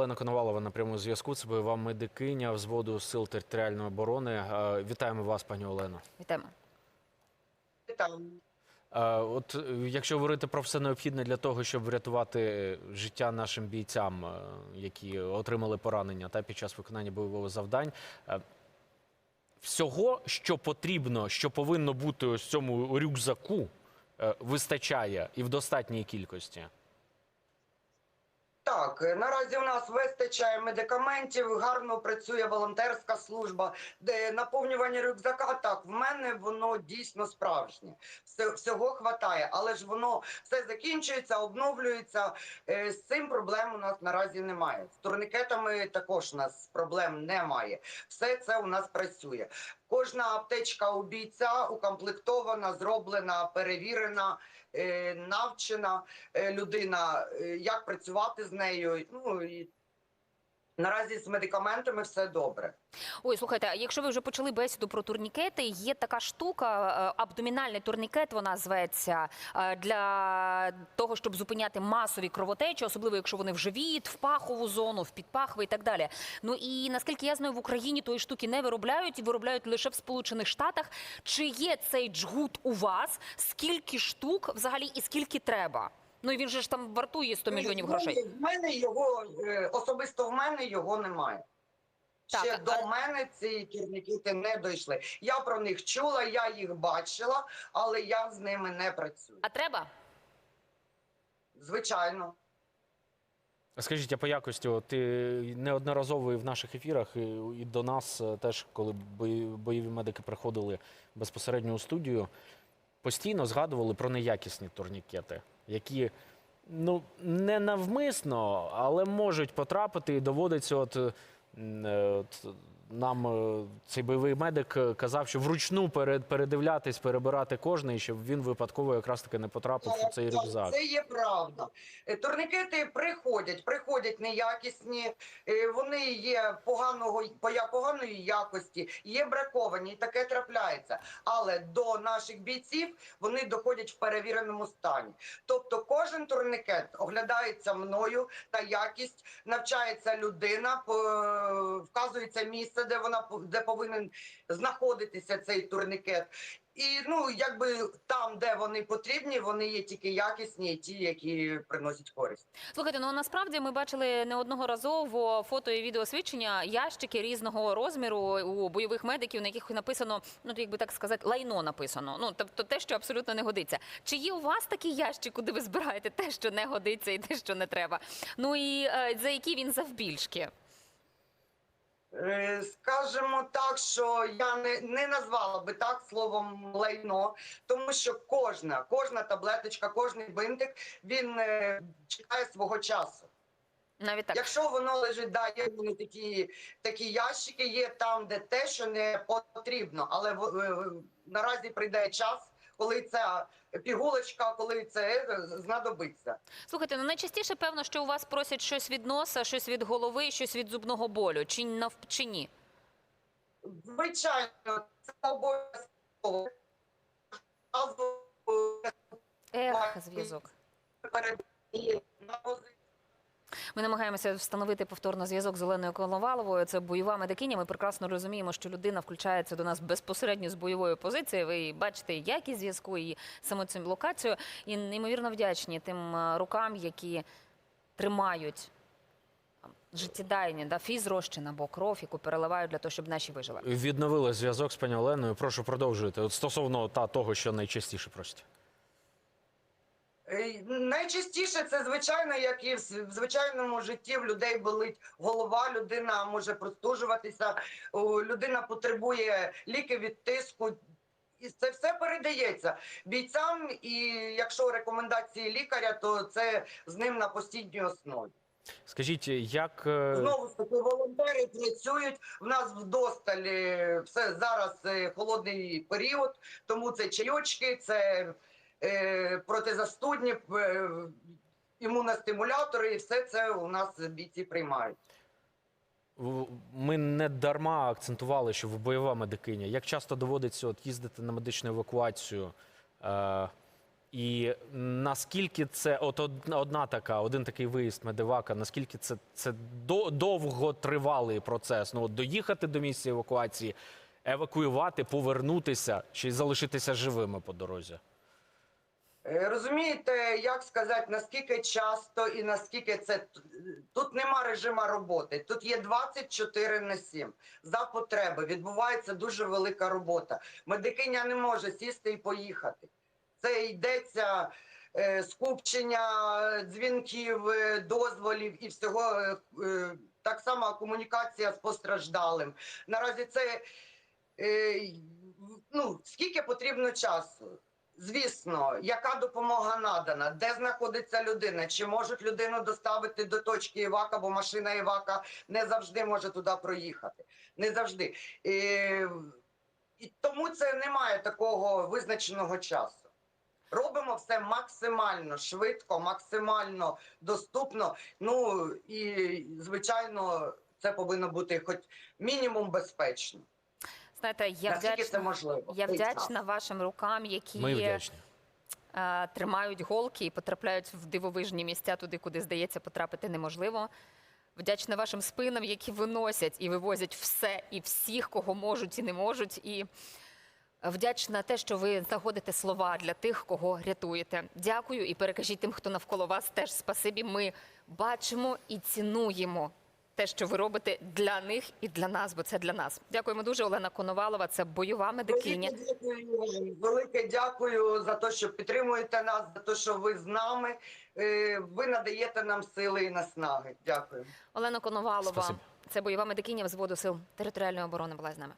Олена Коновалова на прямому зв'язку. Це бойова медикиня взводу сил територіальної оборони. Е, Вітаємо вас, пані Олено. Вітаємо. Там Е, От якщо говорити про все необхідне для того, щоб врятувати життя нашим бійцям, е, які отримали поранення та під час виконання бойових завдань. Всього, що потрібно, що повинно бути ось цьому рюкзаку, вистачає і в достатній кількості. Так, наразі у нас вистачає медикаментів, гарно працює волонтерська служба, де наповнювання рюкзака. Так, в мене воно дійсно справжнє. Всього хватає, але ж воно все закінчується, обновлюється. Е, З цим проблем у нас наразі немає. З турнікетами також у нас проблем немає. Все це у нас працює. Кожна аптечка у бійця укомплектована, зроблена, перевірена, е, навчена е, людина, е, як працювати з нею. Ну і наразі з медикаментами все добре. Ой, слухайте, якщо ви вже почали бесіду про турнікети, є така штука, е, абдомінальний турнікет, вона зветься е, для того, щоб зупиняти масові кровотечі, особливо якщо вони в живіт, в пахову зону, в підпахви і так далі. Ну і наскільки я знаю, в Україні тої штуки не виробляють і виробляють лише в Сполучених Штатах. Чи є цей джгут у вас? Скільки штук взагалі і скільки треба? Ну і він же ж там вартує 100 мільйонів грошей. В мене його е, особисто в мене його немає. Так, Ще а- до мене ці турнікети не дійшли. Я про них чула, я їх бачила, але я з ними не працюю. А треба? Звичайно. Скажіть, а по якості, ти неодноразово і в наших ефірах і, і до нас е, теж, коли бойові медики приходили безпосередньо у студію, постійно згадували про неякісні турнікети, які ну не навмисно, але можуть потрапити і доводиться. От, е, от нам е, цей бойовий медик е, казав, що вручну перед- передивлятись, перебирати кожний, щоб він випадково якраз таки не потрапив у цей рюкзак. Це є правда. Е, Турнікети приходять, приходять неякісні, вони є поганого поганої якості, є браковані, і таке трапляється. Але до наших бійців вони доходять в перевіреному стані. Тобто, кожен турнікет оглядається мною та якість, навчається людина, вказується місце, де вона де повинен знаходитися цей турнікет. І ну, якби там, де вони потрібні, вони є тільки якісні, ті, які приносять користь. Слухайте, ну насправді ми бачили неодноразово фото і відеосвідчення ящики різного розміру у бойових медиків, на яких написано, ну якби так сказати, лайно написано. Ну тобто те, що абсолютно не годиться. Чи є у вас такий ящик, куди ви збираєте те, що не годиться, і те, що не треба? Ну і е, за які він завбільшки? Е, Скажемо так, що я не, не назвала би так словом лайно, тому що кожна, кожна таблеточка, кожний бинтик він е, чекає свого часу. Навіть так. Якщо воно лежить, да, є вони такі, такі ящики, є там, де те, що не потрібно. Але в- е, наразі прийде час, коли ця пігулочка, коли це е, знадобиться. Слухайте, ну найчастіше певно, що у вас просять щось від носа, щось від голови, щось від зубного болю. Чи нав чи ні? Звичайно, це обов'язково. Ех, зв'язок. перед- і на. Ми намагаємося встановити повторно зв'язок з Оленою Коноваловою. Це бойова медикиня. Ми прекрасно розуміємо, що людина включається до нас безпосередньо з бойової позиції. Ви бачите якість зв'язку, і саму цю локацію. І неймовірно вдячні тим е, рукам, які тримають життєдайні, да, фізрозчин або кров, яку переливають для того, щоб наші вижили. Відновили зв'язок з пані Оленою. Прошу продовжуйте. От стосовно та того, що найчастіше просять. Е, Найчастіше це звичайно, як і в звичайному житті в людей болить голова, людина може простужуватися, людина потребує ліки від тиску. І це все передається бійцям, і якщо рекомендації лікаря, то це з ним на постійній основі. Скажіть, як е, Знову ж таки, волонтери працюють. В нас вдосталі все зараз е, холодний період, тому це чайочки, це е, протизастудні, е, імуностимулятори, і все це у нас бійці приймають. ми не дарма акцентували, що ви бойова медикиня. Як часто доводиться от їздити на медичну евакуацію? Е, І наскільки це от одна така, один такий виїзд медивака, наскільки це, це довготривалий процес? Ну, от доїхати до місця евакуації, евакуювати, повернутися чи залишитися живими по дорозі? Е, Розумієте, як сказати, наскільки часто і наскільки це тут нема режиму роботи. Тут є 24 на 7. За потреби відбувається дуже велика робота. Медикиня не може сісти і поїхати. Це йдеться е, скупчення дзвінків, е, дозволів і всього. е, е, так само комунікація з постраждалим. Наразі це е, ну, скільки потрібно часу? Звісно, яка допомога надана, де знаходиться людина, чи можуть людину доставити до точки Івака, бо машина Івака не завжди може туди проїхати. Не завжди. І, і тому це немає такого визначеного часу. Робимо все максимально швидко, максимально доступно. Ну і звичайно, це повинно бути хоч мінімум безпечно. Знаєте, я Наскільки це вдячна, можливо? я вдячна вашим рукам, які Ми вдячні. е, тримають голки і потрапляють в дивовижні місця туди, куди здається потрапити неможливо. Вдячна вашим спинам, які виносять і вивозять все і всіх, кого можуть і не можуть. І вдячна те, що ви знаходите слова для тих, кого рятуєте. Дякую і перекажіть тим, хто навколо вас теж спасибі. Ми бачимо і цінуємо те, що ви робите для них і для нас, бо це для нас. Дякуємо дуже. Олена Коновалова, це бойова медикиня. Велике дякую, велике дякую за те, що підтримуєте нас, за те, що ви з нами. Е, Ви надаєте нам сили і наснаги. Дякую. Олена Коновалова, Спасибо. це бойова медикиня взводу сил територіальної оборони була з нами.